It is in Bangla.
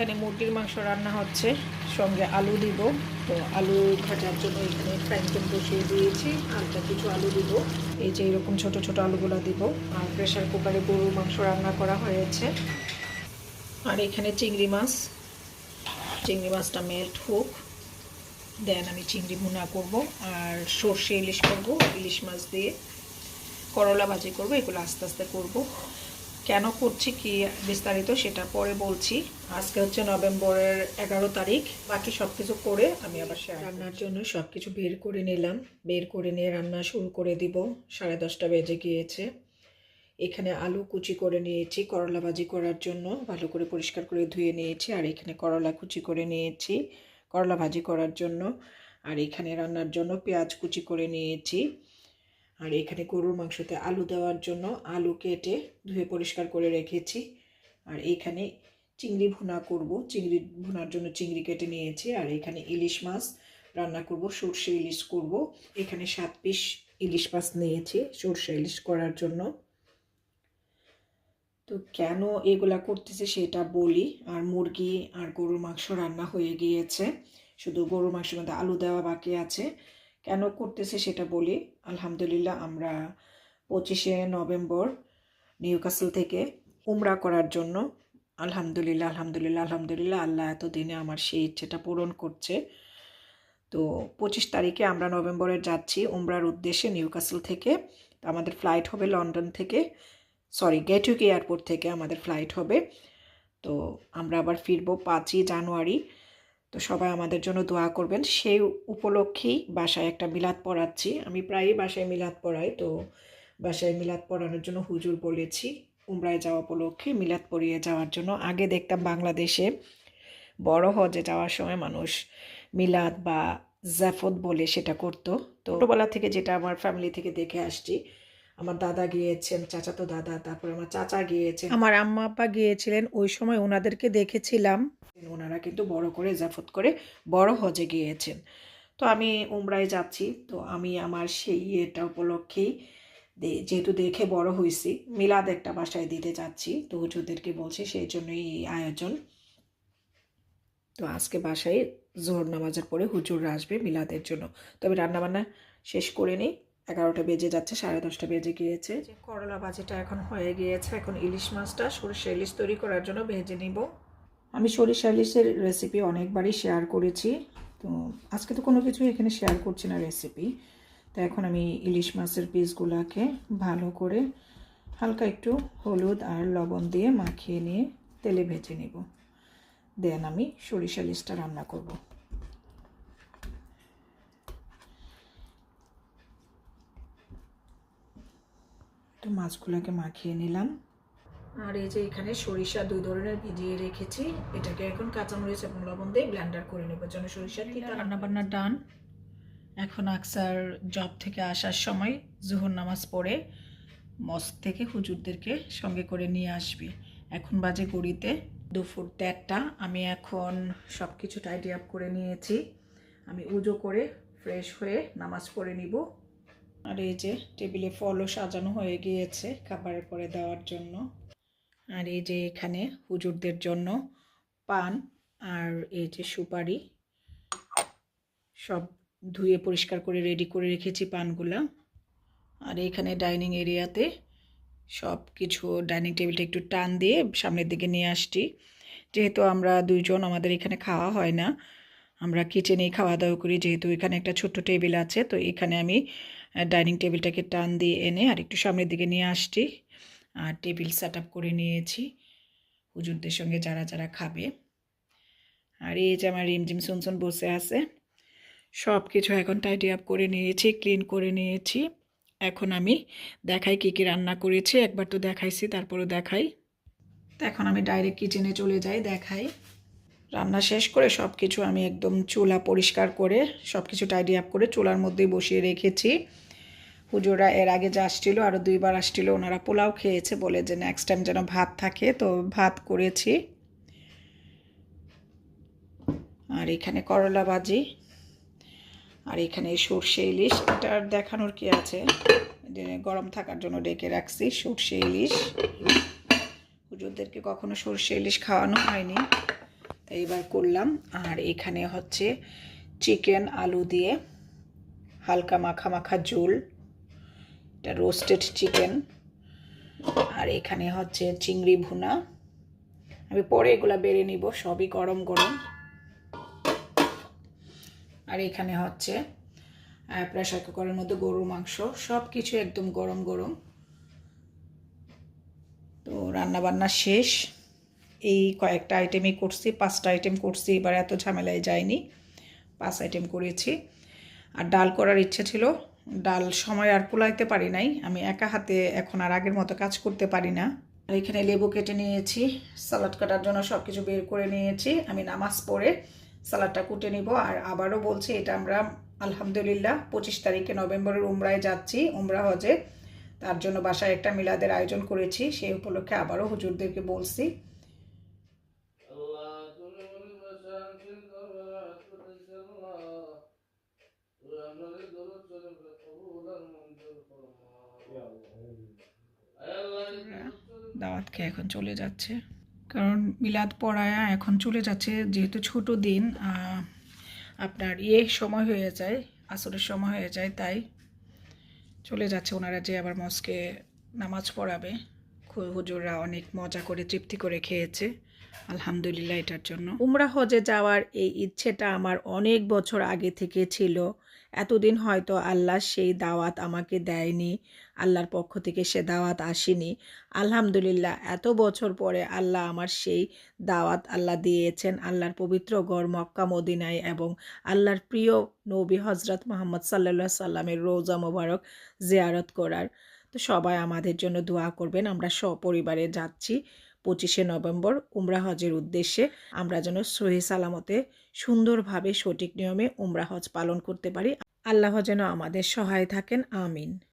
এখানে মুরগির মাংস রান্না হচ্ছে। সঙ্গে আলু দিব। তো আলু ভাজার জন্য এখানে ফ্রাইং প্যান বসিয়ে দিয়েছি। হালকা কিছু আলু দিব। এই যে এরকম ছোট ছোট আলুগুলো দিব। আর প্রেশার কুকারে গরুর মাংস রান্না করা হয়েছে। আর এখানে চিংড়ি মাছ। চিংড়ি মাছটা মেল্ট হোক। দেন আমি চিংড়ি ভুনা করব। আর সর্ষে ইলিশ করব। ইলিশ মাছ দিয়ে করলা ভাজি করব। এগুলো আস্তে আস্তে করব। কেন করছি কি বিস্তারিত সেটা পরে বলছি। আজকে হচ্ছে নভেম্বরের এগারো তারিখ। বাকি সব কিছু করে আমি আবার রান্নার জন্য সব কিছু বের করে নিলাম। বের করে নিয়ে রান্না শুরু করে দিব। সাড়ে দশটা বেজে গিয়েছে। এখানে আলু কুচি করে নিয়েছি করলা ভাজি করার জন্য। ভালো করে পরিষ্কার করে ধুয়ে নিয়েছি আর এখানে করলা কুচি করে নিয়েছি। করলা ভাজি করার জন্য। আর এখানে রান্নার জন্য পেঁয়াজ কুচি করে নিয়েছি। আর এখানে গরুর মাংসতে আলু দেওয়ার জন্য আলু কেটে ধুয়ে পরিষ্কার করে রেখেছি। আর এখানে চিংড়ি ভুনা করব। চিংড়ি ভুনার জন্য চিংড়ি কেটে নিয়েছি। আর এখানে ইলিশ মাছ রান্না করব, সর্ষে ইলিশ করব। এখানে সাত পিস ইলিশ মাছ নিয়েছি সর্ষে ইলিশ করার জন্য। তো কেন এগুলা করতেছে সেটা বলি। আর মুরগি আর গরুর মাংস রান্না হয়ে গিয়েছে। শুধু গরুর মাংসের মধ্যে আলু দেওয়া বাকি আছে। কেন করতেছে সেটা বলি। আলহামদুলিল্লাহ আমরা পঁচিশে নভেম্বর নিউ কাসল থেকে উমরা করার জন্য আলহামদুলিল্লাহ আলহামদুলিল্লাহ আলহামদুলিল্লাহ আল্লাহ এতদিনে আমার সেই ইচ্ছেটা পূরণ করছে। তো পঁচিশ তারিখে আমরা নভেম্বরে যাচ্ছি উমরার উদ্দেশ্যে নিউ কাসল থেকে আমাদের ফ্লাইট হবে লন্ডন থেকে সরি গেটউইক এয়ারপোর্ট থেকে আমাদের ফ্লাইট হবে। তো আমরা আবার ফিরবো পাঁচই জানুয়ারি। তো সবাই আমাদের জন্য দোয়া করবেন। সেই উপলক্ষেই বাসায় একটা মিলাদ পড়াচ্ছি। আমি প্রায়ই বাসায় মিলাদ পড়াই, তো বাসায় মিলাদ পড়ানোর জন্য হুজুর বলেছি, উমরায় যাওয়া উপলক্ষে মিলাদ পড়িয়ে যাওয়ার জন্য। আগে দেখতাম বাংলাদেশে বড় হজে যাওয়ার সময় মানুষ মিলাদ বা জাফত বলে সেটা করতো। তো ছোটোবেলা থেকে যেটা আমার ফ্যামিলি থেকে দেখে আসছি, আমার দাদা গিয়েছেন, চাচাতো দাদা, তারপর আমার চাচা গিয়েছেন। আমার আম্মা, আপা গিয়েছিলেন, ওই সময় ওনাদেরকে দেখেছিলাম। ওনারা কিন্তু বড় করে জাফত করে বড় হজে গিয়েছেন। তো আমি উমরায় যাচ্ছি। তো আমি আমার সেই ইয়েটা উপলক্ষেই যেহেতু দেখে বড় হয়েছি মিলাদ একটা বাসায় দিতে যাচ্ছি। তো হুজুরদেরকে বলছি সেই জন্যই এই আয়োজন। তো আজকে বাসায় জোহর নামাজের পরে হুজুররা আসবে মিলাদের জন্য। তবে রান্নাবান্না শেষ করে নিই। এগারোটা বেজে যাচ্ছে, সাড়ে দশটা বেজে গিয়েছে। করলা ভাজিটা এখন হয়ে গিয়েছে। এখন ইলিশ মাছটা সরষে ইলিশ তৈরি করার জন্য ভেজে নিব। আমি সরিষা ইলিশের রেসিপি অনেকবারই শেয়ার করেছি। তো আজকে তো কোনো কিছু এখানে শেয়ার করছি না রেসিপি তো এখন আমি ইলিশ মাছের পিসগুলোকে ভালো করে হালকা একটু হলুদ আর লবণ দিয়ে মাখিয়ে নিয়ে তেলে ভেজে নিব। দেন আমি সরিষা ইলিশটা রান্না করব। তো মাছগুলোকে মাখিয়ে নিলাম। আর এই যে এখানে সরিষা দুই ধরনের ভিজিয়ে রেখেছি। এটাকে এখন কাঁচামরিচ এবং লবণ দিয়ে ব্লেন্ডার করে নেব। যেন সরিষার তিতা রান্নাবান্না ডান এখন আকসার জব থেকে আসার সময় জোহর নামাজ পড়ে মস্ক থেকে হুজুরদেরকে সঙ্গে করে নিয়ে আসবি। এখন বাজে গড়িতে দুপুর দেড়টা। আমি এখন সব কিছু টাইডি আপ করে নিয়েছি। আমি উজো করে ফ্রেশ হয়ে নামাজ পড়ে নিব। আর এই যে টেবিলে ফলও সাজানো হয়ে গিয়েছে খাবারের পরে দেওয়ার জন্য। আর এই যে এখানে হুজুরদের জন্য পান আর এই যে সুপারি, সব ধুয়ে পরিষ্কার করে রেডি করে রেখেছি পানগুলা। আর এখানে ডাইনিং এরিয়াতে সব কিছু ডাইনিং টেবিলটা একটু টান দিয়ে সামনের দিকে নিয়ে আসছি। যেহেতু আমরা দুইজন, আমাদের এখানে খাওয়া হয় না, আমরা কিচেনেই খাওয়া দাওয়া করি। যেহেতু এখানে একটা ছোট্ট টেবিল আছে, তো এখানে আমি ডাইনিং টেবিলটাকে টান দিয়ে এনে আর একটু সামনের দিকে নিয়ে আসছি। টেবিল সেট করে নিয়েছি। হুজুরদের সঙ্গে যারা যারা খাবে। আর এই যে আমার রিমঝিম সুনসুন বসে আছে সব কিছু এখন টাইডি আপ করে নিয়েছি ক্লিন করে নিয়েছি। এখন আমি দেখাই কী কী রান্না করেছি, একবার তো দেখাইছি তারপরে দেখাই। তো এখন আমি ডাইরেক্ট কিচেনে চলে যাই, দেখাই। রান্না শেষ করে সব কিছু আমি একদম চুলা পরিষ্কার করে সব কিছু টাইডি আপ করে চুলার মধ্যেই বসিয়ে রেখেছি। হুজুরা এর আগে যে আসছিল আরও দুইবার আসছিল, ওনারা পোলাও খেয়েছে বলে যে নেক্সট টাইম যেন ভাত থাকে, তো ভাত করেছি। আর এখানে করলা ভাজি, আর এখানে সর্ষে ইলিশ, এটা আর দেখানোর কি আছে? গরম থাকার জন্য ডেকে রাখছি, সর্ষে ইলিশ। হুজুরদেরকে কখনো সর্ষে ইলিশ খাওয়ানো হয়নি এইবার করলাম। আর এখানে হচ্ছে চিকেন আলু দিয়ে হালকা মাখা মাখা ঝোল। এটা রোস্টেড চিকেন আর এখানে হচ্ছে চিংড়ি ভুনা। আমি পরে এগুলা বেড়ে নিব, সবই গরম গরম। আর এখানে হচ্ছে প্রেশার কুকারের মধ্যে গরুর মাংস সব কিছু একদম গরম গরম। তো রান্না বান্না শেষ। এই কয়েকটা আইটেমই করছি, পাঁচটা আইটেম করছি, এবার এত ঝামেলায় যায়নি পাঁচ আইটেম করেছি। আর ডাল করার ইচ্ছে ছিল ডাল সময় আর কুলাইতে পারি নাই। আমি একা হাতে এখন আর আগের মতো কাজ করতে পারি না। আর এখানে লেবু কেটে নিয়েছি সালাড কাটার জন্য সব কিছু বের করে নিয়েছি। আমি নামাজ পড়ে সালাডটা কুটে নিব। আর আবারও বলছি, এটা আমরা আলহামদুলিল্লাহ পঁচিশ তারিখে নভেম্বরের উমরায় যাচ্ছি, উমরা হজে। তার জন্য বাসায় একটা মিলাদের আয়োজন করেছি সেই উপলক্ষে আবারও হুজুরদেরকে বলছি। দাওয়াত খেয়ে এখন চলে যাচ্ছে। কারণ মিলাদ পড়ায়া এখন চলে যাচ্ছে, যেহেতু ছোট দিন আপনার ইয়ে সময় হয়ে যায়, আসরের সময় হয়ে যায়, তাই চলে যাচ্ছে ওনারা যে আবার মস্কে নামাজ পড়াবে। হুজুররা অনেক মজা করে তৃপ্তি করে খেয়েছে। আলহামদুলিল্লাহ, এটার জন্য। উমরা হজে যাওয়ার এই ইচ্ছেটা আমার অনেক বছর আগে থেকে ছিল। এতদিন হয়তো আল্লাহ সেই দাওয়াত আমাকে দেয়নি, আল্লাহর পক্ষ থেকে সে দাওয়াত আসেনি। আলহামদুলিল্লাহ, এত বছর পরে আল্লাহ আমার সেই দাওয়াত আল্লাহ দিয়েছেন, আল্লাহর পবিত্র গড় মক্কা, মদিনায় এবং আল্লাহর প্রিয় নবী হজরত মোহাম্মদ সাল্লা সাল্লামের রোজা মোবারক জিয়ারত করার। তো সবাই আমাদের জন্য দোয়া করবেন, আমরা সপরিবারে যাচ্ছি। পঁচিশে নভেম্বর উমরা হজের উদ্দেশ্যে আমরা যেন সহি সালামতে সুন্দরভাবে সঠিক নিয়মে উমরা হজ পালন করতে পারি। আল্লাহ যেন আমাদের সহায় থাকেন, আমিন।